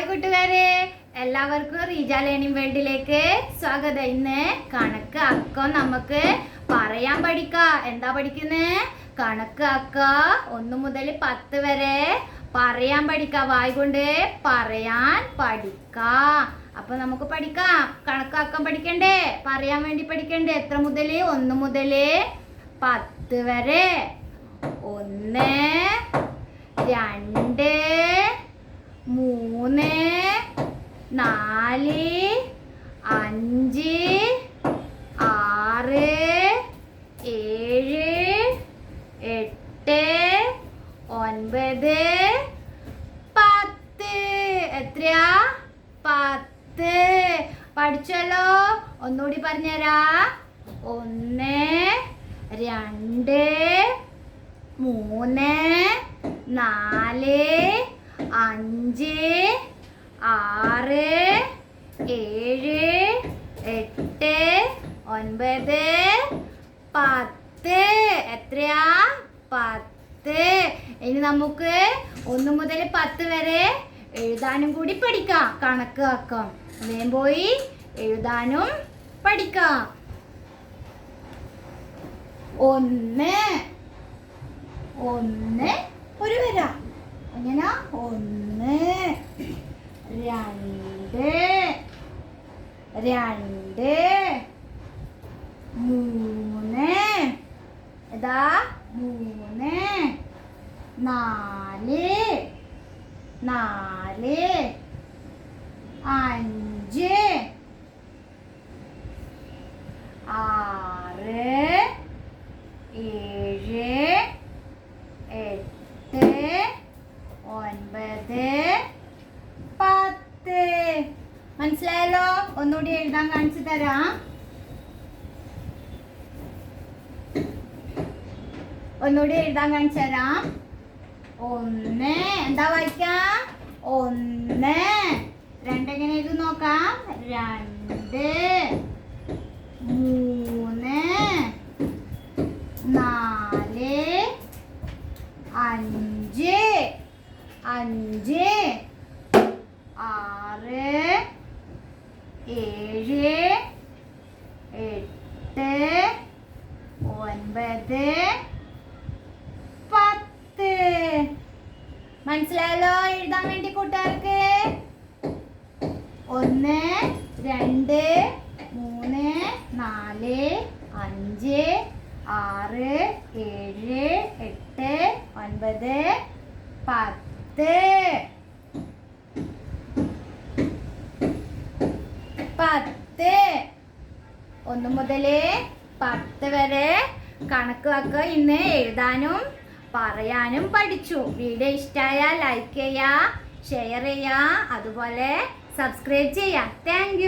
Hi കൂട്ടുകാരെ. എല്ലാവർക്കും Reeja learning വേൾഡിലേക്ക് സ്വാഗതം. ഇന്ന് കണക്ക് അക്കം നമുക്ക് പറയാൻ പഠിക്ക. എന്താ പഠിക്കുന്നേ? കണക്ക് അക്ക ഒന്ന് മുതൽ പത്ത് വരെ പറയാൻ പഠിക്ക. വായി കൊണ്ട് പറയാൻ പഠിക്കാം. അപ്പൊ നമുക്ക് പഠിക്കാം. കണക്ക് അക്കം പഠിക്കണ്ടേ? പറയാൻ വേണ്ടി പഠിക്കണ്ടേ? എത്ര മുതൽ ഒന്ന് മുതൽ പത്ത് വരെ. ഒന്ന് രണ്ട് മൂന്ന് നാല് അഞ്ച് ആറ് ഏഴ് എട്ട് ഒൻപത് പത്ത്. എത്രയാ? പത്ത്. പഠിച്ചല്ലോ? ഒന്നുകൂടി പറഞ്ഞുതരാ. ഒന്ന് രണ്ട് മൂന്ന് നാല് അഞ്ച് ആറ് ഏഴ് എട്ട് ഒൻപത് പത്ത്. എത്രയാ? പത്ത്. ഇനി നമുക്ക് ഒന്ന് മുതൽ പത്ത് വരെ എഴുതാനും കൂടി പഠിക്കാം. കണക്ക് ആക്കാം വേഗം പോയി എഴുതാനും പഠിക്കാം. ഒന്ന്. ഒന്ന് ഒരു വര. എങ്ങനെ? ഒന്ന്. രണ്ട് രണ്ട് മൂന്ന് ഇതാ മൂന്ന് നാല് നാല് അഞ്ച് ആറ് ഏഴ് എട്ട് ഒൻപത് മനസ്സിലായല്ലോ? ഒന്നുകൂടി എഴുതാൻ കാണിച്ചു തരാം. ഒന്നുകൂടി എഴുതാൻ കാണിച്ചു തരാം. ഒന്ന് എന്താ വായിക്കാം? ഒന്ന്. രണ്ടെങ്ങനെ എഴുതി നോക്കാം. രണ്ട്. മൂന്ന്. നാല്. അഞ്ച്. അഞ്ച്. ആറ്. ഏഴ് എട്ട് ഒൻപത് പത്ത്. മനസ്സിലായല്ലോ? എഴുതാൻ വേണ്ടി കൂട്ടുകാർക്ക്? ഒന്ന് രണ്ട് മൂന്ന് നാല് അഞ്ച് ആറ് ഏഴ് എട്ട് ഒൻപത് പത്ത്. പത്ത്. ഒന്ന് മുതൽ പത്ത് വരെ കണക്ക് വാക്ക. ഇന്ന് എഴുതാനും പറയാനും പഠിച്ചു. വീഡിയോ ഇഷ്ടമായാൽ ലൈക്ക് ചെയ്യുക ഷെയർ ചെയ്യുക അതുപോലെ സബ്സ്ക്രൈബ് ചെയ്യുക താങ്ക്